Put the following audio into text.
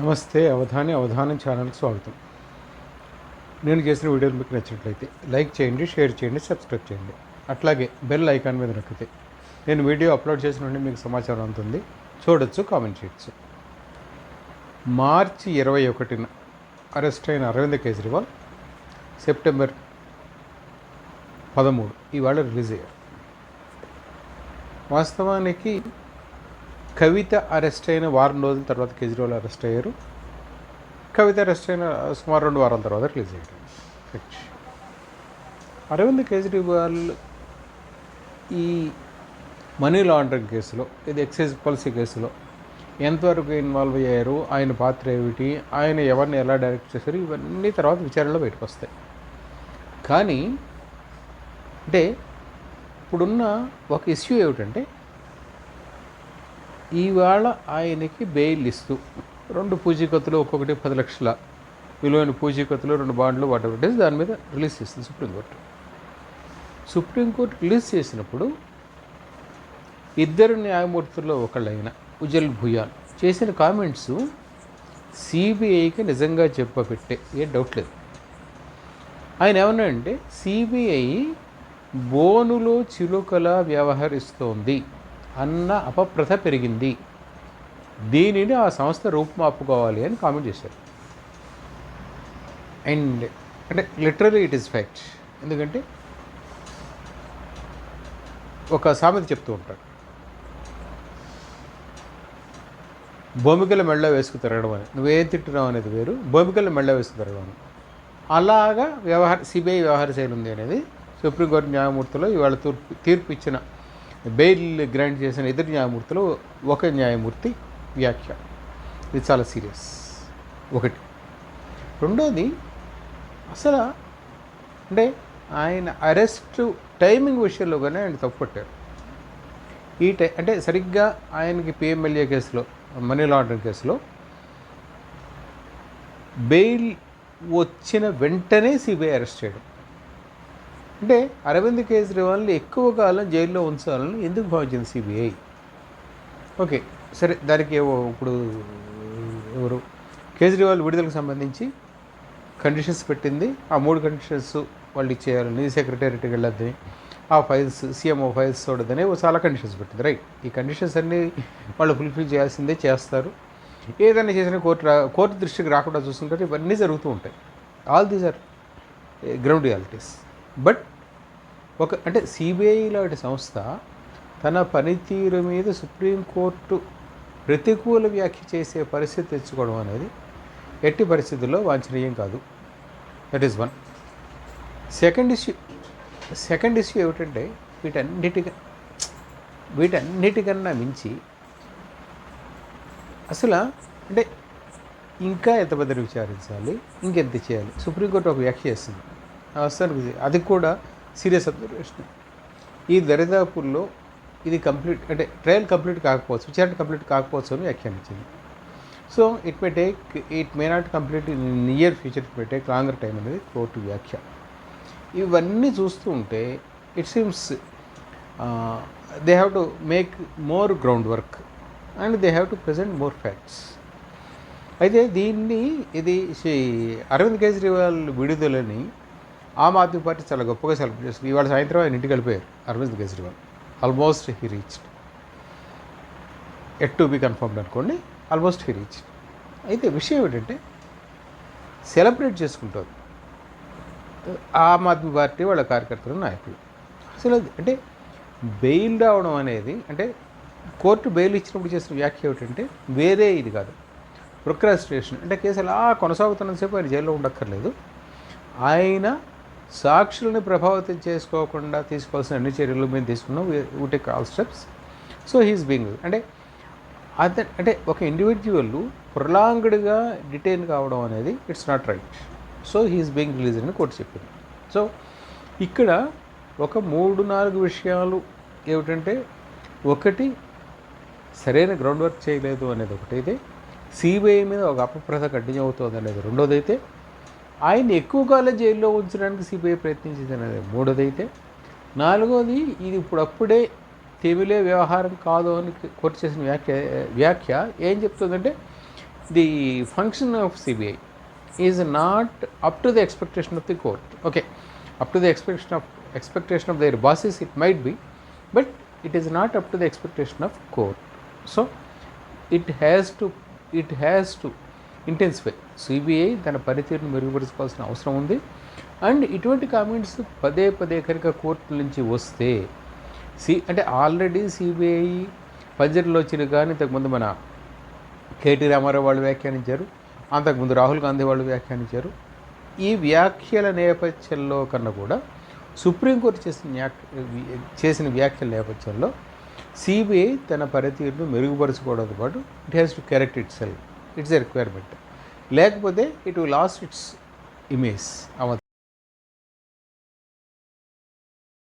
నమస్తే అవధాని అవధానం ఛానల్కి స్వాగతం. నేను చేసిన వీడియోలు మీకు నచ్చినట్లయితే లైక్ చేయండి షేర్ చేయండి సబ్స్క్రైబ్ చేయండి. అట్లాగే బెల్ ఐకాన్ మీద నొక్కితే నేను వీడియో అప్లోడ్ చేసిన నుండి మీకు సమాచారం అందుతుంది. చూడొచ్చు కామెంట్ చేయొచ్చు. మార్చి ఇరవై ఒకటిన అరెస్ట్ అయిన అరవింద్ కేజ్రీవాల్ సెప్టెంబర్ పదమూడు ఇవాళ రిలీజ్ అయ్యారు వాస్తవానికి కవిత అరెస్ట్ అయిన వారం రోజుల తర్వాత కేజ్రీవాల్ అరెస్ట్ అయ్యారు. కవిత అరెస్ట్ అయిన సుమారు రెండు వారాల తర్వాత రిలీజ్ అయ్యారు. అరవింద్ కేజ్రీవాల్ ఈ మనీ లాండరింగ్ కేసులో ఇది ఎక్సైజ్ పాలసీ కేసులో ఎంతవరకు ఇన్వాల్వ్ అయ్యారు ఆయన పాత్ర ఏమిటి ఆయన ఎవరిని ఎలా డైరెక్ట్ చేశారు ఇవన్నీ తర్వాత విచారణలో బయటకు వస్తాయి. కానీ అంటే ఇప్పుడున్న ఒక ఇష్యూ ఏమిటంటే ఇవాళ ఆయనకి బెయిల్ ఇస్తూ రెండు పూచీకత్తులు ఒక్కొక్కటి పది లక్షల విలువైన పూచీకత్తులు రెండు బాండ్లు వాటర్ ఒకటి దాని మీద రిలీజ్ చేస్తుంది సుప్రీంకోర్టు సుప్రీంకోర్టు రిలీజ్ చేసినప్పుడు ఇద్దరు న్యాయమూర్తుల్లో ఒకళ్ళైన ఉజల్ భుయాన్ చేసిన కామెంట్స్ సిబిఐకి నిజంగా చెప్పబెట్టే ఏ డౌట్ లేదు. ఆయన ఏమన్నాడంటే సిబిఐ బోనులో చిలుకలా వ్యవహరిస్తోంది. అన్న అపప్రథ పెరిగింది. దీనిని ఆ సంస్థ రూపుమాపుకోవాలి అని కామెంట్ చేశారు. అండ్ అంటే లిటరలీ ఇట్ ఈస్ ఫ్యాక్ట్. ఎందుకంటే ఒక సామెత చెప్తూ ఉంటాడు భూమికల మెళ్ళ వేసుకు తిరగడం అని. నువ్వేం తింటున్నావు అనేది వేరు. భూమికల మెళ్ళ వేసుకు తిరగడం అలాగా వ్యవహార సిబిఐ వ్యవహార శైలి ఉంది అనేది సుప్రీంకోర్టు న్యాయమూర్తిలో ఇవాళ తూర్పు తీర్పు ఇచ్చిన బెయిల్ గ్రాంట్ చేసిన ఇద్దరు న్యాయమూర్తులు ఒక న్యాయమూర్తి వ్యాఖ్య. ఇది చాలా సీరియస్. ఒకటి. రెండోది అసలు అంటే ఆయన అరెస్ట్ టైమింగ్ విషయంలో కానీ ఆయన తప్పుపట్టారు ఈ టై అంటే సరిగ్గా ఆయనకి పిఎంఎల్ఏ కేసులో మనీ లాండరింగ్ కేసులో బెయిల్ వచ్చిన వెంటనే సిబిఐ అరెస్ట్ చేయడం. అంటే అరవింద్ కేజ్రీవాల్ని ఎక్కువ కాలం జైల్లో ఉంచాలని ఎందుకు భావించింది సిబిఐ ఓకే సరే దానికి ఏవో ఇప్పుడు ఎవరు? కేజ్రీవాల్ విడుదలకు సంబంధించి కండిషన్స్ పెట్టింది. ఆ మూడు కండిషన్స్ వాళ్ళు ఇచ్చేయాలని సెక్రటేరియట్కి వెళ్ళొద్దని ఆ ఫైల్స్ సీఎంఓ ఫైల్స్ చూడదని ఓ చాలా కండిషన్స్ పెట్టింది రైట్ ఈ కండిషన్స్ అన్నీ వాళ్ళు ఫుల్ఫిల్ చేయాల్సిందే చేస్తారు. ఏదైనా చేసిన కోర్టు రా కోర్టు దృష్టికి రాకుండా చూసుకుంటారు ఇవన్నీ జరుగుతూ ఉంటాయి. All these are ground realities but ఒక అంటే సిబిఐ లాంటి సంస్థ తన పనితీరు మీద సుప్రీంకోర్టు ప్రతికూల వ్యాఖ్య చేసే పరిస్థితి తెచ్చుకోవడం అనేది ఎట్టి పరిస్థితుల్లో వాంఛనీయం కాదు. That is one second issue second issue ఏమిటంటే వీటన్నిటిగా వీటన్నిటికన్నా మించి అసలు అంటే ఇంకా ఎంతమందిని విచారించాలి ఇంకెంత చేయాలి? సుప్రీంకోర్టు ఒక వ్యాఖ్య చేస్తుంది. వస్తానికి అది కూడా సీరియస్ అబ్జర్వేషన్. ఈ దరిదాపుల్లో ఇది కంప్లీట్ అంటే ట్రయల్ కంప్లీట్ కాకపోవచ్చు విచారణ కంప్లీట్ కాకపోవచ్చు అని వ్యాఖ్యానించింది. So it may take it may not complete in near future it may take longer time అనేది కోర్టు వ్యాఖ్య. ఇవన్నీ చూస్తూ ఉంటే it seems they have to make more ground work and they have to present more facts అయితే దీన్ని ఇది శ్రీ అరవింద్ కేజ్రీవాల్ విడుదలని Aam Aadmi party చాలా గొప్పగా సెలబ్రేట్ చేస్తుంది. ఇవాళ సాయంత్రం ఆయన ఇంటికి వెళ్ళిపోయారు Arvind Kejriwal. Almost he reached at to be confirmed అనుకోండి ఆల్మోస్ట్ హీ రీచ్డ్ అయితే విషయం ఏంటంటే సెలబ్రేట్ చేసుకుంటారు. ఆమ్ ఆద్మీ పార్టీ వాళ్ళ కార్యకర్తలు నాయకులు. అసలు అంటే బెయిల్ రావడం అనేది అంటే కోర్టు బెయిల్ ఇచ్చినప్పుడు చేసిన వ్యాఖ్య ఏమిటంటే వేరే ఇది కాదు. ప్రొక్రాస్ట్రేషన్ అంటే కేసు అలా కొనసాగుతున్నంతసేపు ఆయన జైల్లో ఉండక్కర్లేదు. ఆయన సాక్షుల్ని ప్రభావితం చేసుకోకుండా తీసుకోవాల్సిన అన్ని చర్యలు మేము తీసుకున్నాం. We take all steps so he's being అంటే అదే అంటే ఒక ఇండివిజువల్ ప్రొలాంగ్డ్గా డిటైన్ కావడం అనేది it's not right so he's being release అని కోర్టు చెప్పింది సో ఇక్కడ ఒక మూడు నాలుగు విషయాలు ఏమిటంటే ఒకటి సరైన గ్రౌండ్ వర్క్ చేయలేదు అనేది ఒకటైతే సిబిఐ మీద ఒక అపప్రథ కంటిన్యూ అవుతుంది అనేది రెండోదైతే ఆయన ఎక్కువ కాలం జైల్లో ఉంచడానికి సిబిఐ ప్రయత్నించింది అనేది మూడోదైతే. నాలుగోది ఇది ఇప్పుడప్పుడే తెమిలే వ్యవహారం కాదు అని కోర్టు చేసిన వ్యాఖ్య వ్యాఖ్య ఏం చెప్తుందంటే the function of CBI is not up to the expectation of the court. Okay up to the expectation of expectation of their bosses it might be but it is not up to the expectation of court. So it has to it has to intensify CBI తన పనితీరును మెరుగుపరుచుకోవాల్సిన అవసరం ఉంది. And ఇటువంటి comments పదే పదే కనుక court నుంచి వస్తే సి అంటే ఆల్రెడీ సిబిఐ పంజర్లో వచ్చిన కానీ ఇంతకుముందు మన కేటీ రామారావు వాళ్ళు వ్యాఖ్యానించారు. అంతకుముందు రాహుల్ గాంధీ వాళ్ళు వ్యాఖ్యానించారు. ఈ వ్యాఖ్యల నేపథ్యంలో కన్నా కూడా సుప్రీంకోర్టు చేసిన చేసిన వ్యాఖ్యల నేపథ్యంలో సిబిఐ తన పనితీరును మెరుగుపరుచుకోవడంతో పాటు it has to correct itself it's a requirement. లేకపోతే it will lose its image